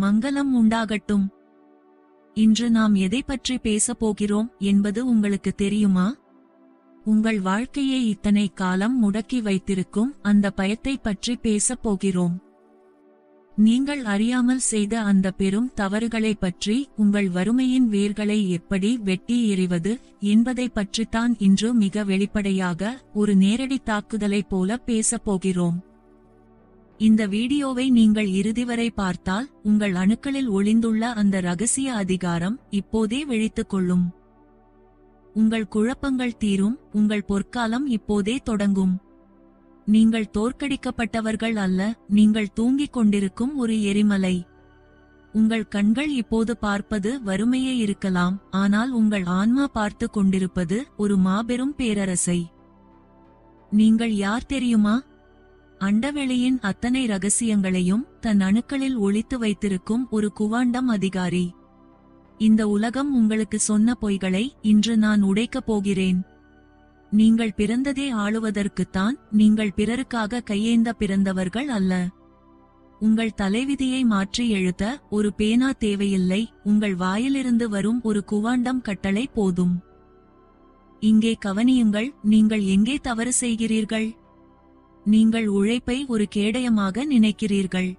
மங்களம் உண்டாகட்டும். இன்று நாம் எதை பற்றி பேசப் போகிறோம் என்பது உங்களுக்கு தெரியுமா? உங்கள் வாழ்க்கையை இத்தனை காலம் முடக்கி வைத்திருக்கும் அந்த பயத்தை பற்றி பேசப் போகிறோம். நீங்கள் அறியாமல் செய்த அந்த பெரும் தவறுகளை பற்றி உங்கள் வறுமையின் வேர்களை எப்படி வெட்டி எறிவது என்பதை பற்றித்தான் இன்று மிக வெளிப்படையாக ஒரு நேரடி தாக்குதலைப் போல பேசப் போகிறோம். இந்த வீடியோவை நீங்கள் இறுதி வரை பார்த்தால் உங்கள் அணுக்களில் ஒளிந்துள்ள அந்த ரகசிய அதிகாரம் இப்போதே விழித்துக் கொள்ளும். உங்கள் குழப்பங்கள் தீரும் உங்கள் பொற்காலம் இப்போதே தொடங்கும். நீங்கள் தோற்கடிக்கப்பட்டவர்கள் அல்ல நீங்கள் தூங்கிக் கொண்டிருக்கும் ஒரு எரிமலை. உங்கள் கண்கள் இப்போது பார்ப்பது வறுமையே இருக்கலாம் ஆனால் உங்கள் ஆன்மா பார்த்து கொண்டிருப்பது ஒரு மாபெரும் பேரரசை. நீங்கள் யார் தெரியுமா? அண்டவெளியின் அத்தனை ரகசியங்களையும் தன் அணுக்களில் ஒளித்து வைத்திருக்கும் ஒரு குவாண்டம் அதிகாரி. இந்த உலகம் உங்களுக்கு சொன்ன பொய்களை இன்று நான் உடைக்கப் போகிறேன். நீங்கள் பிறந்ததே ஆளுவதற்குத்தான் நீங்கள் பிறருக்காக கையேந்த பிறந்தவர்கள் அல்ல. உங்கள் தலைவிதியை மாற்றி எழுத ஒரு பேனா தேவையில்லை உங்கள் வாயிலிருந்து வரும் ஒரு குவாண்டம் கட்டளை போதும். இங்கே கவனியுங்கள் நீங்கள் எங்கே தவறு செய்கிறீர்கள்? நீங்கள் உழைப்பை ஒரு கேடயமாக நினைக்கிறீர்கள்.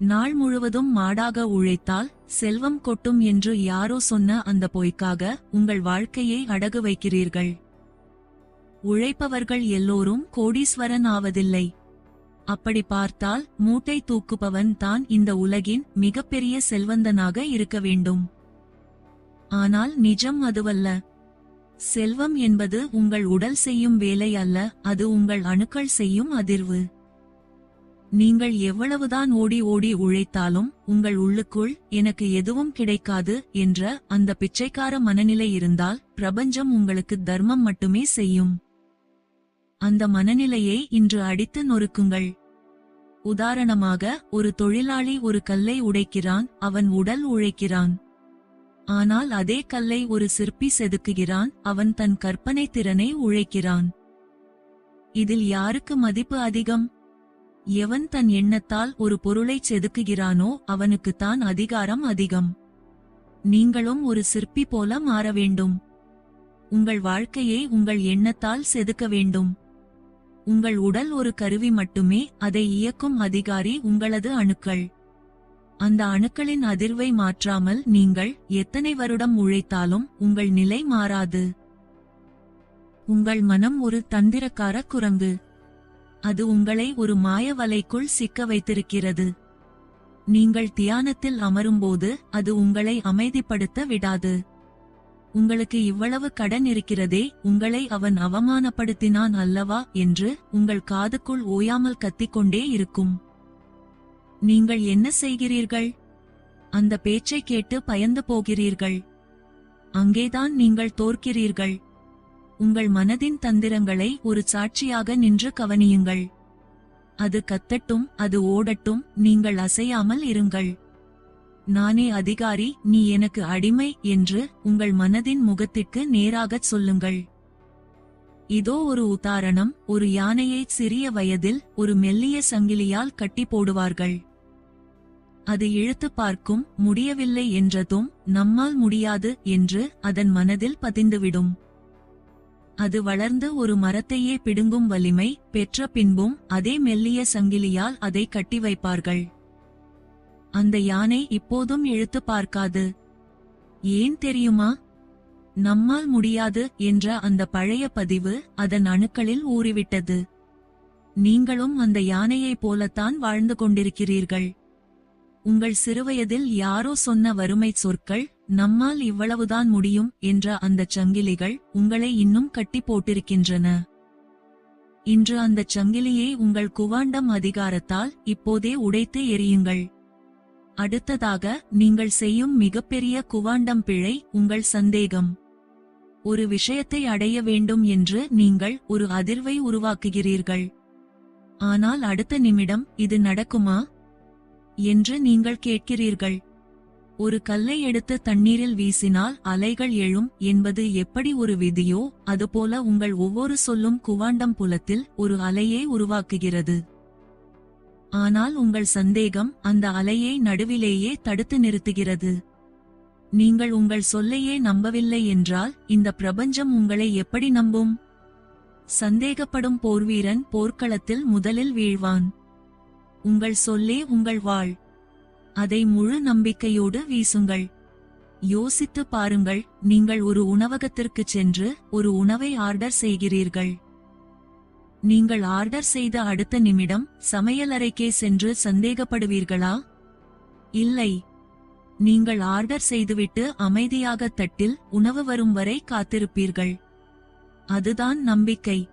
நாள் முழுவதும் மாடாக உழைத்தால் செல்வம் கொட்டும் என்று யாரோ சொன்ன அந்த பொய்க்காக உங்கள் வாழ்க்கையை அடகு வைக்கிறீர்கள். உழைப்பவர்கள் எல்லோரும் கோடீஸ்வரன் ஆவதில்லை. அப்படி பார்த்தால் மூட்டை தூக்குபவன் தான் இந்த உலகின் மிகப்பெரிய செல்வந்தனாக இருக்க வேண்டும். ஆனால் நிஜம் அதுவல்ல. செல்வம் என்பது உங்கள் உடல் செய்யும் வேலை அல்ல அது உங்கள் அணுக்கள் செய்யும் அதிர்வு. நீங்கள் எவ்வளவுதான் ஓடி ஓடி உழைத்தாலும் உங்கள் உள்ளுக்குள் எனக்கு எதுவும் கிடைக்காது என்ற அந்த பிச்சைக்கார மனநிலை இருந்தால் பிரபஞ்சம் உங்களுக்கு தர்மம் மட்டுமே செய்யும். அந்த மனநிலையை இன்று அடித்து நொறுக்குங்கள். உதாரணமாக ஒரு தொழிலாளி ஒரு கல்லை உடைக்கிறான் அவன் உடல் உழைக்கிறான். ஆனால் அதே கல்லை ஒரு சிற்பி செதுக்குகிறான் அவன் தன் கற்பனை திறனை உழைக்கிறான். இதில் யாருக்கு மதிப்பு அதிகம்? எவன் தன் எண்ணத்தால் ஒரு பொருளை செதுக்குகிறானோ அவனுக்குத்தான் அதிகாரம் அதிகம். நீங்களும் ஒரு சிற்பி போல மாற வேண்டும். உங்கள் வாழ்க்கையை உங்கள் எண்ணத்தால் செதுக்க வேண்டும். உங்கள் உடல் ஒரு கருவி மட்டுமே அதை இயக்கும் அதிகாரி உங்களது அணுக்கள். அந்த அணுக்களின் அதிர்வை மாற்றாமல் நீங்கள் எத்தனை வருடம் உழைத்தாலும் உங்கள் நிலை மாறாது. உங்கள் மனம் ஒரு தந்திரக்கார குரங்கு. அது உங்களை ஒரு மாய வலைக்குள் சிக்க வைத்திருக்கிறது. நீங்கள் தியானத்தில் அமரும்போது அது உங்களை அமைதிப்படுத்த விடாது. உங்களுக்கு இவ்வளவு கடன் இருக்கிறதே உங்களை அவன் அவமானப்படுத்தினான் அல்லவா என்று உங்கள் காதுக்குள் ஓயாமல் கத்திக்கொண்டே இருக்கும். நீங்கள் என்ன செய்கிறீர்கள்? அந்த பேச்சை கேட்டு பயந்து போகிறீர்கள். அங்கேதான் நீங்கள் தோற்கிறீர்கள். உங்கள் மனதின் தந்திரங்களை ஒரு சாட்சியாக நின்று கவனியுங்கள். அது கத்தட்டும் அது ஓடட்டும் நீங்கள் அசையாமல் இருங்கள். நானே அதிகாரி நீ எனக்கு அடிமை என்று உங்கள் மனதின் முகத்திற்கு நேராகச் சொல்லுங்கள். இதோ ஒரு உதாரணம் ஒரு யானையை சிறிய வயதில் ஒரு மெல்லிய சங்கிலியால் கட்டி போடுவார்கள். அது இழுத்து பார்க்கும் முடியவில்லை என்றதும் நம்மால் முடியாது என்று அதன் மனதில் பதிந்துவிடும். அது வளர்ந்து ஒரு மரத்தையே பிடுங்கும் வலிமை பெற்ற பின்பும் அதே மெல்லிய சங்கிலியால் அதை கட்டி வைப்பார்கள். அந்த யானை இப்போதும் இழுத்து பார்க்காது. ஏன் தெரியுமா? நம்மால் முடியாது என்ற அந்த பழைய பதிவு அதன் அணுக்களில் ஊறிவிட்டது. நீங்களும் அந்த யானையைப் போலத்தான் வாழ்ந்து கொண்டிருக்கிறீர்கள். உங்கள் சிறுவயதில் யாரோ சொன்ன வறுமை சொற்கள் நம்மால் இவ்வளவுதான் முடியும் என்ற அந்தச் சங்கிலிகள் உங்களை இன்னும் கட்டி போட்டிருக்கின்றன. இன்று அந்தச் சங்கிலியை உங்கள் குவாண்டம் அதிகாரத்தால் இப்போதே உடைத்து எரியுங்கள் அடுத்ததாக நீங்கள் செய்யும் மிகப்பெரிய குவாண்டம் பிழை உங்கள் சந்தேகம். ஒரு விஷயத்தை அடைய வேண்டும் என்று நீங்கள் ஒரு அதிர்வை உருவாக்குகிறீர்கள். ஆனால் அடுத்த நிமிடம் இது நடக்குமா? என்று நீங்கள் கேட்கிறீர்கள். ஒரு கல்லை எடுத்து தண்ணீரில் வீசினால் அலைகள் எழும் என்பது எப்படி ஒரு விதியோ அதுபோல உங்கள் ஒவ்வொரு சொல்லும் குவாண்டம் புலத்தில் ஒரு அலையை உருவாக்குகிறது. ஆனால் உங்கள் சந்தேகம் அந்த அலையை நடுவிலேயே தடுத்து நிறுத்துகிறது. நீங்கள் உங்கள் சொல்லையே நம்பவில்லை என்றால் இந்த பிரபஞ்சம் உங்களை எப்படி நம்பும்? சந்தேகப்படும் போர்வீரன் போர்க்களத்தில் முதலில் வீழ்வான். உங்கள் சொல்லே உங்கள் வாழ். அதை முழு நம்பிக்கையோடு வீசுங்கள். யோசித்து பாருங்கள் நீங்கள் ஒரு உணவகத்திற்கு சென்று ஒரு உணவை ஆர்டர் செய்கிறீர்கள். நீங்கள் ஆர்டர் செய்த அடுத்த நிமிடம் சமையலறைக்கே சென்று சந்தேகப்படுவீர்களா? இல்லை. நீங்கள் ஆர்டர் செய்துவிட்டு அமைதியாக தட்டில் உணவு வரும் வரை காத்திருப்பீர்கள். அதுதான் நம்பிக்கை.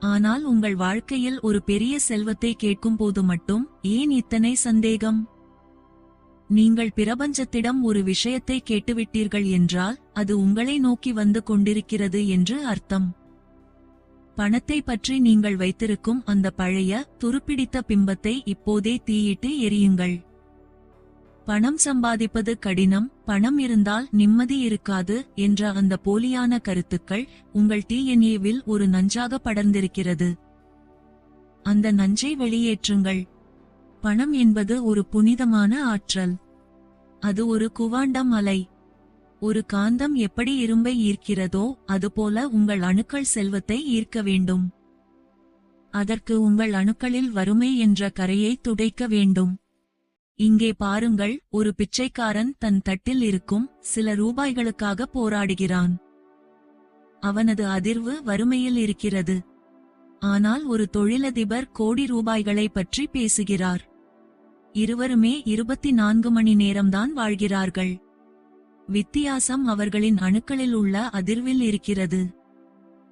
ஆனால் உங்கள் வாழ்க்கையில் ஒரு பெரிய செல்வத்தை கேட்கும்போது மட்டும் ஏன் இத்தனை சந்தேகம்? நீங்கள் பிரபஞ்சத்திடம் ஒரு விஷயத்தை கேட்டுவிட்டீர்கள் என்றால் அது உங்களை நோக்கி வந்து கொண்டிருக்கிறது என்று அர்த்தம். பணத்தை பற்றி நீங்கள் வைத்திருக்கும் அந்த பழைய துருப்பிடித்த பிம்பத்தை இப்போதே தீயிட்டு எரியுங்கள் பணம் சம்பாதிப்பது கடினம் பணம் இருந்தால் நிம்மதி இருக்காது என்ற அந்த போலியான கருத்துக்கள் உங்கள் டிஎன்ஏவில் ஒரு நஞ்சாக படர்ந்திருக்கிறது. அந்த நஞ்சை வெளியேற்றுங்கள். பணம் என்பது ஒரு புனிதமான ஆற்றல். அது ஒரு குவாண்டம் அலை. ஒரு காந்தம் எப்படி இரும்பை ஈர்க்கிறதோ அதுபோல உங்கள் அணுக்கள் செல்வத்தை ஈர்க்க வேண்டும். அதற்கு உங்கள் அணுக்களில் வறுமை என்ற கரையை துடைக்க வேண்டும். இங்கே பாருங்கள் ஒரு பிச்சைக்காரன் தன் தட்டில் இருக்கும் சில ரூபாய்களுக்காக போராடுகிறான். அவனது அதிர்வு வறுமையில் இருக்கிறது. ஆனால் ஒரு தொழிலதிபர் கோடி ரூபாய்களை பற்றி பேசுகிறார். இருவருமே இருபத்தி நான்கு மணி நேரம்தான் வாழ்கிறார்கள். வித்தியாசம் அவர்களின் அணுக்களில் உள்ள அதிர்வில் இருக்கிறது.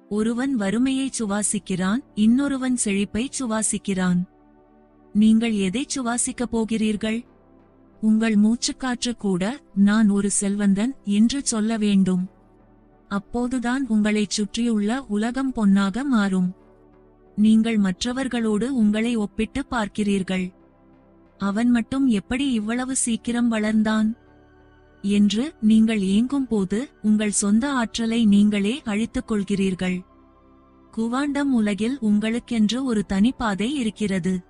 ஒருவன் வறுமையை சுவாசிக்கிறான் இன்னொருவன் செழிப்பை சுவாசிக்கிறான். நீங்கள் எதை சுவாசிக்கப் போகிறீர்கள்? உங்கள் மூச்சுக்காற்று கூட நான் ஒரு செல்வந்தன் என்று சொல்ல வேண்டும். அப்போதுதான் உங்களைச் சுற்றியுள்ள உலகம் பொன்னாக மாறும். நீங்கள் மற்றவர்களோடு உங்களை ஒப்பிட்டு பார்க்கிறீர்கள். அவன் மட்டும் எப்படி இவ்வளவு சீக்கிரம் வளர்ந்தான்? என்று நீங்கள் ஏங்கும் போது உங்கள் சொந்த ஆற்றலை நீங்களே அழித்துக் கொள்கிறீர்கள். குவாண்டம் உலகில் உங்களுக்கென்று ஒரு தனிப்பாதை இருக்கிறது.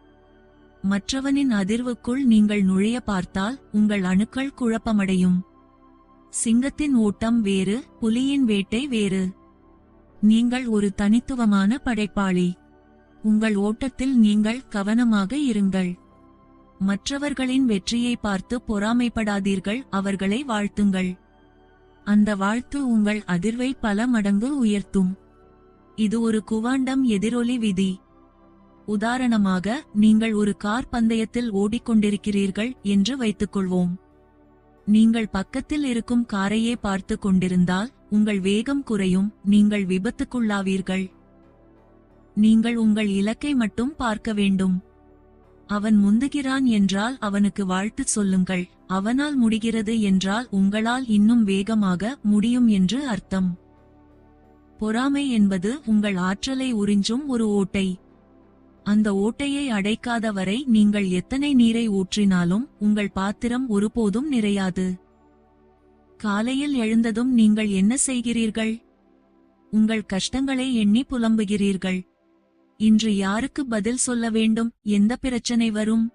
மற்றவனின் அதிர்வுக்குள் நீங்கள் நுழைய பார்த்தால் உங்கள் அணுக்கள் குழப்பமடையும். சிங்கத்தின் ஓட்டம் வேறு புலியின் வேட்டை வேறு. நீங்கள் ஒரு தனித்துவமான படைப்பாளி. உங்கள் ஓட்டத்தில் நீங்கள் கவனமாக இருங்கள். மற்றவர்களின் வெற்றியை பார்த்து பொறாமைப்படாதீர்கள் அவர்களை வாழ்த்துங்கள். அந்த வாழ்த்து உங்கள் அதிர்வை பல மடங்கு உயர்த்தும். இது ஒரு குவாண்டம் எதிரொலி விதி. உதாரணமாக நீங்கள் ஒரு கார் பந்தயத்தில் ஓடிக்கொண்டிருக்கிறீர்கள் என்று வைத்துக்கொள்வோம். நீங்கள் பக்கத்தில் இருக்கும் காரையே பார்த்து கொண்டிருந்தால் உங்கள் வேகம் குறையும் நீங்கள் விபத்துக்குள்ளாவீர்கள். நீங்கள் உங்கள் இலக்கை மட்டும் பார்க்க வேண்டும். அவன் முந்துகிறான் என்றால் அவனுக்கு வாழ்த்து சொல்லுங்கள். அவனால் முடிகிறது என்றால் உங்களால் இன்னும் வேகமாக முடியும் என்று அர்த்தம். பொறாமை என்பது உங்கள் ஆற்றலை உறிஞ்சும் ஒரு ஓட்டை. அந்த ஓட்டையை அடைக்காத வரை நீங்கள் எத்தனை நீரை ஊற்றினாலும் உங்கள் பாத்திரம் ஒருபோதும் நிறையாது. காலையில் எழுந்ததும் நீங்கள் என்ன செய்கிறீர்கள்? உங்கள் கஷ்டங்களை எண்ணி புலம்புகிறீர்கள். இன்று யாருக்கு பதில் சொல்ல வேண்டும்? எந்த பிரச்சனை வரும்?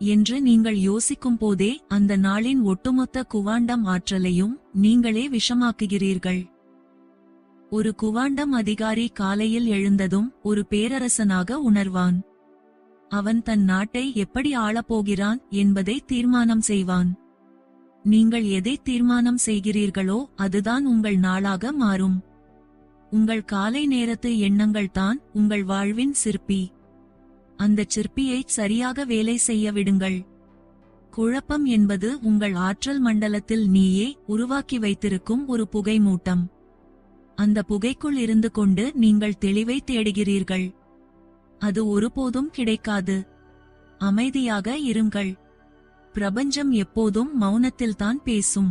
என்று நீங்கள் யோசிக்கும் போதே அந்த நாளின் ஒட்டுமொத்த குவாண்டம் ஆற்றலையும் நீங்களே விஷமாக்குகிறீர்கள். ஒரு குவாண்டம் அதிகாரி காலையில் எழுந்ததும் ஒரு பேரரசனாக உணர்வான். அவன் தன் நாட்டை எப்படி ஆளப்போகிறான் என்பதை தீர்மானம் செய்வான். நீங்கள் எதை தீர்மானம் செய்கிறீர்களோ அதுதான் உங்கள் நாளாக மாறும். உங்கள் காலை நேரத்து எண்ணங்கள் தான் உங்கள் வாழ்வின் சிற்பி. அந்த சிற்பியை சரியாக வேலை செய்ய விடுங்கள். குழப்பம் என்பது உங்கள் ஆற்றல் மண்டலத்தில் நீயே உருவாக்கி வைத்திருக்கும் ஒரு புகை மூட்டம் அந்த புகைக்குள் இருந்து கொண்டு நீங்கள் தெளிவை தேடுகிறீர்கள். அது ஒருபோதும் கிடைக்காது. அமைதியாக இருங்கள். பிரபஞ்சம் எப்போதும் மௌனத்தில்தான் பேசும்.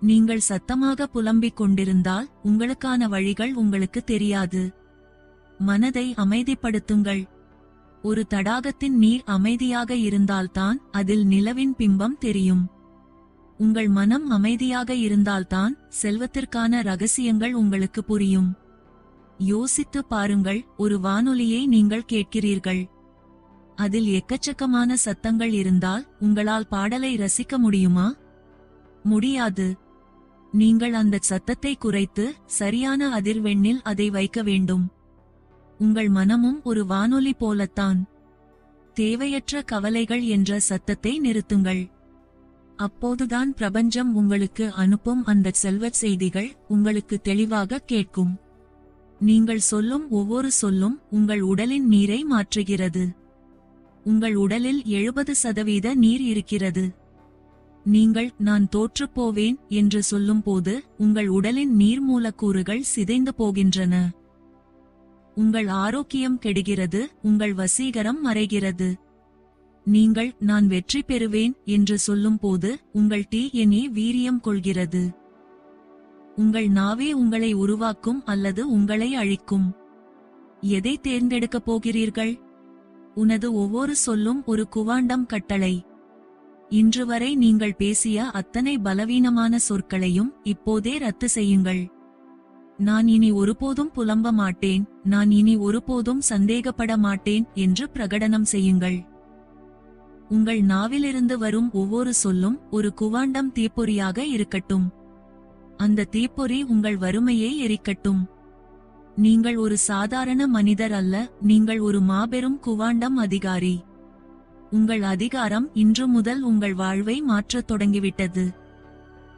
நீங்கள் சத்தமாக புலம்பிக் கொண்டிருந்தால் உங்களுக்கான வழிகள் உங்களுக்கு தெரியாது. மனதை அமைதிப்படுத்துங்கள். ஒரு தடாகத்தின் நீர் அமைதியாக இருந்தால்தான் அதில் நிலவின் பிம்பம் தெரியும். உங்கள் மனம் அமைதியாக இருந்தால்தான் செல்வத்திற்கான ரகசியங்கள் உங்களுக்கு புரியும். யோசித்து பாருங்கள் ஒரு வானொலியை நீங்கள் கேட்கிறீர்கள். அதில் எக்கச்சக்கமான சத்தங்கள் இருந்தால் உங்களால் பாடலை ரசிக்க முடியுமா? முடியாது. நீங்கள் அந்த சத்தத்தை குறைத்து சரியான அதிர்வெண்ணில் அதை வைக்க வேண்டும். உங்கள் மனமும் ஒரு வானொலி போலத்தான். தேவையற்ற கவலைகள் என்ற சத்தத்தை நிறுத்துங்கள். அப்போதுதான் பிரபஞ்சம் உங்களுக்கு அனுப்பும் அந்த செல்வச் செய்திகள் உங்களுக்கு தெளிவாக கேட்கும். நீங்கள் சொல்லும் ஒவ்வொரு சொல்லும் உங்கள் உடலின் நீரை மாற்றுகிறது. உங்கள் உடலில் எழுபது சதவீத நீர் இருக்கிறது. நீங்கள் நான் தோற்றுப் போவேன் என்று சொல்லும்போது உங்கள் உடலின் நீர் மூலக்கூறுகள் சிதைந்து போகின்றன. உங்கள் ஆரோக்கியம் கெடுகிறது உங்கள் வசீகரம் மறைகிறது. நீங்கள் நான் வெற்றி பெறுவேன் என்று சொல்லும்போது உங்கள் டிஎன்ஏ வீரியம் கொள்கிறது. உங்கள் நாவே உங்களை உருவாக்கும் அல்லது உங்களை அழிக்கும். எதை தேர்ந்தெடுக்கப் போகிறீர்கள்? உனது ஒவ்வொரு சொல்லும் ஒரு குவாண்டம் கட்டளை. இன்று வரை நீங்கள் பேசிய அத்தனை பலவீனமான சொற்களையும் இப்போதே ரத்து செய்யுங்கள். நான் இனி ஒருபோதும் புலம்ப மாட்டேன் நான் இனி ஒருபோதும் சந்தேகப்பட மாட்டேன் என்று பிரகடனம் செய்யுங்கள். உங்கள் நாவிலிருந்து வரும் ஒவ்வொரு சொல்லும் ஒரு குவாண்டம் தீப்பொறியாக இருக்கட்டும். அந்த தீப்பொறி உங்கள் வறுமையை எரிக்கட்டும். நீங்கள் ஒரு சாதாரண மனிதர் அல்ல நீங்கள் ஒரு மாபெரும் குவாண்டம் அதிகாரி. உங்கள் அதிகாரம் இன்று முதல் உங்கள் வாழ்வை மாற்றத் தொடங்கிவிட்டது.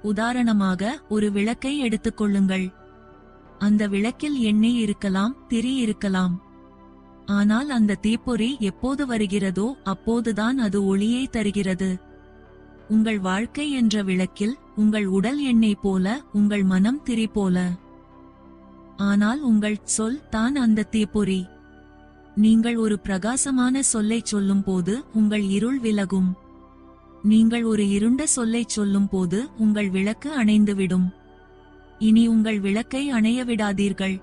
உதாரணமாக ஒரு விளக்கை எடுத்துக்கொள்ளுங்கள் அந்த விளக்கில் எண்ணெய் இருக்கலாம் திரி இருக்கலாம். ஆனால் அந்த தீப்பொறி எப்போது வருகிறதோ அப்போதுதான் அது ஒளியை தருகிறது. உங்கள் வாழ்க்கை என்ற விளக்கில் உங்கள் உடல் எண்ணெய் போல உங்கள் மனம் திரி போல. ஆனால் உங்கள் சொல் தான் அந்த தீப்பொறி. நீங்கள் ஒரு பிரகாசமான சொல்லைச் சொல்லும்போது உங்கள் இருள் விலகும். நீங்கள் ஒரு இருண்ட சொல்லைச் சொல்லும்போது உங்கள் விளக்கு அணைந்துவிடும். இனி உங்கள் விளக்கை அணைய விடாதீர்கள்.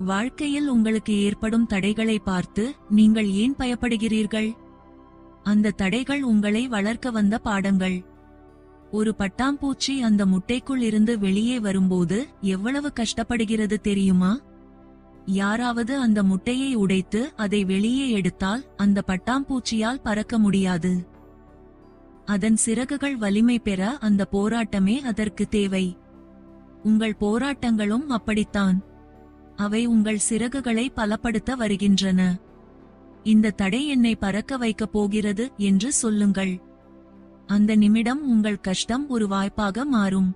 வாழ்க்கையில் உங்களுக்கு ஏற்படும் தடைகளை பார்த்து நீங்கள் ஏன் பயப்படுகிறீர்கள்? அந்த தடைகள் உங்களை வளர்க்க வந்த பாடங்கள். ஒரு பட்டாம்பூச்சி அந்த முட்டைக்குள் இருந்து வெளியே வரும்போது எவ்வளவு கஷ்டப்படுகிறது தெரியுமா? யாராவது அந்த முட்டையை உடைத்து அதை வெளியே எடுத்தால் அந்த பட்டாம்பூச்சியால் பறக்க முடியாது. அதன் சிறகுகள் வலிமை பெற அந்த போராட்டமே அதற்கு தேவை. உங்கள் போராட்டங்களும் அப்படித்தான். அவை உங்கள் சிறகுகளை பலப்படுத்த வருகின்றன. இந்த தடை என்னை பறக்க வைக்கப் போகிறது என்று சொல்லுங்கள். அந்த நிமிடம் உங்கள் கஷ்டம் ஒரு வாய்ப்பாக மாறும்.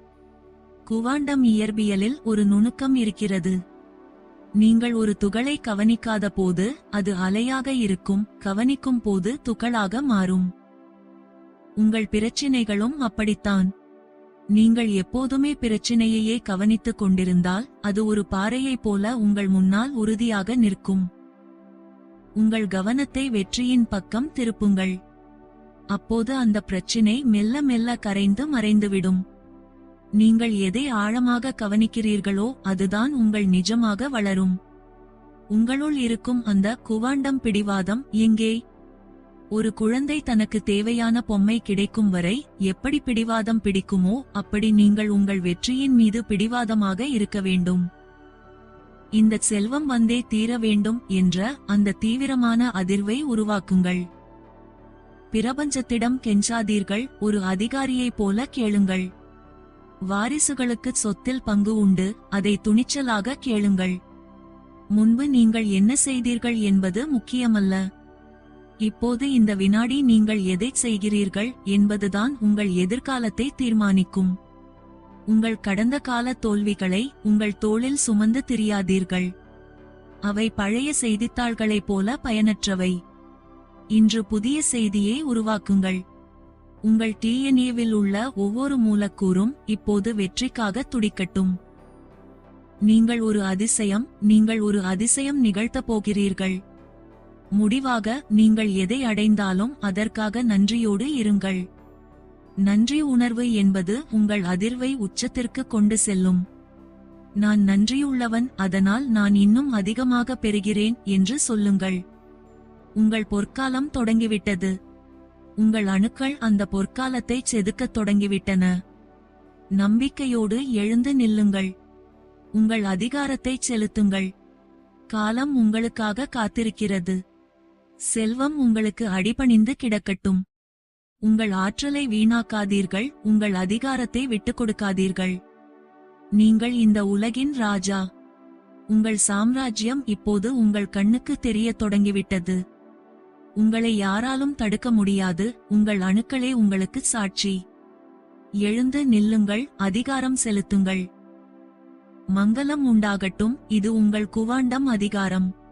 குவாண்டம் இயற்பியலில் ஒரு நுணுக்கம் இருக்கிறது. நீங்கள் ஒரு துகளை கவனிக்காத போது அது அலையாக இருக்கும் கவனிக்கும் போது துகளாக மாறும். உங்கள் பிரச்சினைகளும் அப்படித்தான். நீங்கள் எப்போதுமே பிரச்சினையையே கவனித்துக் கொண்டிருந்தால் அது ஒரு பாறையைப் போல உங்கள் முன்னால் உறுதியாக நிற்கும். உங்கள் கவனத்தை வெற்றியின் பக்கம் திருப்புங்கள். அப்போது அந்த பிரச்சினை மெல்ல மெல்ல கரைந்து மறைந்துவிடும். நீங்கள் எதை ஆழமாக கவனிக்கிறீர்களோ அதுதான் உங்கள் நிஜமாக வளரும். உங்களுள் இருக்கும் அந்த குவாண்டம் பிடிவாதம் எங்கே? ஒரு குழந்தை தனக்கு தேவையான பொம்மை கிடைக்கும் வரை எப்படி பிடிவாதம் பிடிக்குமோ அப்படி நீங்கள் உங்கள் வெற்றியின் மீது பிடிவாதமாக இருக்க வேண்டும். இந்த செல்வம் வந்தே தீர வேண்டும் என்ற அந்த தீவிரமான அதிர்வை உருவாக்குங்கள். பிரபஞ்சத்திடம் கெஞ்சாதீர்கள் ஒரு அதிகாரியைப் போல கேளுங்கள். வாரிசுகளுக்கு சொத்தில் பங்கு உண்டு அதை துணிச்சலாக கேளுங்கள். முன்பு நீங்கள் என்ன செய்தீர்கள் என்பது முக்கியமல்ல. இப்போது இந்த வினாடி நீங்கள் எதை செய்கிறீர்கள் என்பதுதான் உங்கள் எதிர்காலத்தை தீர்மானிக்கும். உங்கள் கடந்த கால தோல்விகளை உங்கள் தோளில் சுமந்து திரியாதீர்கள். அவை பழைய செய்தித்தாள்களைப் போல பயனற்றவை. இன்று புதிய செய்தியை உருவாக்குங்கள். உங்கள் டிஎன்ஏவில் உள்ள ஒவ்வொரு மூலக்கூறும் இப்போது வெற்றிக்காக துடிக்கட்டும். நீங்கள் ஒரு அதிசயம் நீங்கள் ஒரு அதிசயம் நிகழ்த்தப் போகிறீர்கள். முடிவாக நீங்கள் எதை அடைந்தாலும் அதற்காக நன்றியோடு இருங்கள். நன்றி உணர்வு என்பது உங்கள் அதிர்வை உச்சத்திற்கு கொண்டு செல்லும். நான் நன்றியுள்ளவன் அதனால் நான் இன்னும் அதிகமாக பெறுகிறேன் என்று சொல்லுங்கள். உங்கள் பொற்காலம் தொடங்கிவிட்டது. உங்கள் அணுக்கள் அந்த பொற்காலத்தை செதுக்கத் தொடங்கிவிட்டன. நம்பிக்கையோடு எழுந்து நில்லுங்கள். உங்கள் அதிகாரத்தை செலுத்துங்கள். காலம் உங்களுக்காக காத்திருக்கிறது. செல்வம் உங்களுக்கு அடிபணிந்து கிடக்கட்டும். உங்கள் ஆற்றலை வீணாக்காதீர்கள் உங்கள் அதிகாரத்தை விட்டுக் கொடுக்காதீர்கள் நீங்கள் இந்த உலகின் ராஜா. உங்கள் சாம்ராஜ்யம் இப்போது உங்கள் கண்ணுக்கு தெரியத் தொடங்கிவிட்டது. உங்களை யாராலும் தடுக்க முடியாது உங்கள் அணுக்களே உங்களுக்கு சாட்சி. எழுந்து நில்லுங்கள் அதிகாரம் செலுத்துங்கள். மங்களம் உண்டாகட்டும் இது உங்கள் குவாண்டம் அதிகாரம்.